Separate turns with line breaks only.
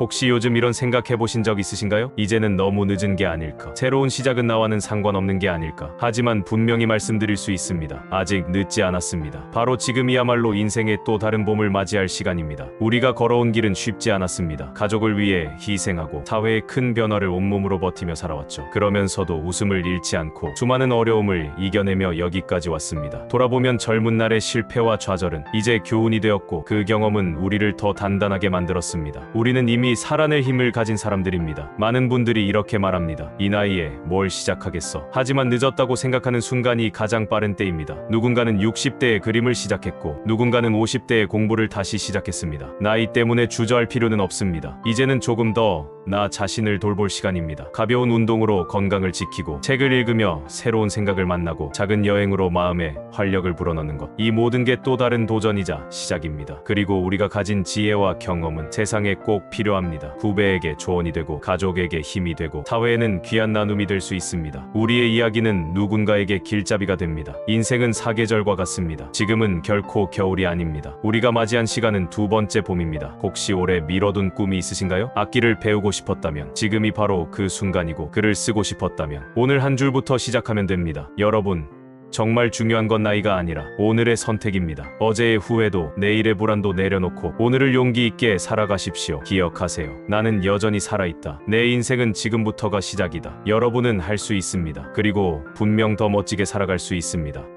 혹시 요즘 이런 생각해 보신 적 있으신가요? 이제는 너무 늦은 게 아닐까. 새로운 시작은 나와는 상관없는 게 아닐까. 하지만 분명히 말씀드릴 수 있습니다. 아직 늦지 않았습니다. 바로 지금이야말로 인생의 또 다른 봄을 맞이할 시간입니다. 우리가 걸어온 길은 쉽지 않았습니다. 가족을 위해 희생하고 사회의 큰 변화를 온몸으로 버티며 살아왔죠. 그러면서도 웃음을 잃지 않고 수많은 어려움을 이겨내며 여기까지 왔습니다. 돌아보면 젊은 날의 실패와 좌절은 이제 교훈이 되었고 그 경험은 우리를 더 단단하게 만들었습니다. 우리는 이미 살아낼 힘을 가진 사람들입니다. 많은 분들이 이렇게 말합니다. 이 나이에 뭘 시작하겠어. 하지만 늦었다고 생각하는 순간이 가장 빠른 때입니다. 누군가는 60대에 그림을 시작했고 누군가는 50대에 공부를 다시 시작했습니다. 나이 때문에 주저할 필요는 없습니다. 이제는 조금 더 나 자신을 돌볼 시간입니다. 가벼운 운동으로 건강을 지키고 책을 읽으며 새로운 생각을 만나고 작은 여행으로 마음에 활력을 불어넣는 것. 이 모든 게 또 다른 도전이자 시작입니다. 그리고 우리가 가진 지혜와 경험은 세상에 꼭 필요합니다. 후배에게 조언이 되고 가족에게 힘이 되고 사회에는 귀한 나눔이 될 수 있습니다. 우리의 이야기는 누군가에게 길잡이가 됩니다. 인생은 사계절과 같습니다. 지금은 결코 겨울이 아닙니다. 우리가 맞이한 시간은 두 번째 봄입니다. 혹시 올해 미뤄둔 꿈이 있으신가요? 악기를 배우고 싶었다면 지금이 바로 그 순간이고 글을 쓰고 싶었다면 오늘 한 줄부터 시작하면 됩니다. 여러분 정말 중요한 건 나이가 아니라 오늘의 선택입니다. 어제의 후회도 내일의 불안도 내려놓고 오늘을 용기 있게 살아가십시오. 기억하세요. 나는 여전히 살아있다. 내 인생은 지금부터가 시작이다. 여러분은 할 수 있습니다. 그리고 분명 더 멋지게 살아갈 수 있습니다.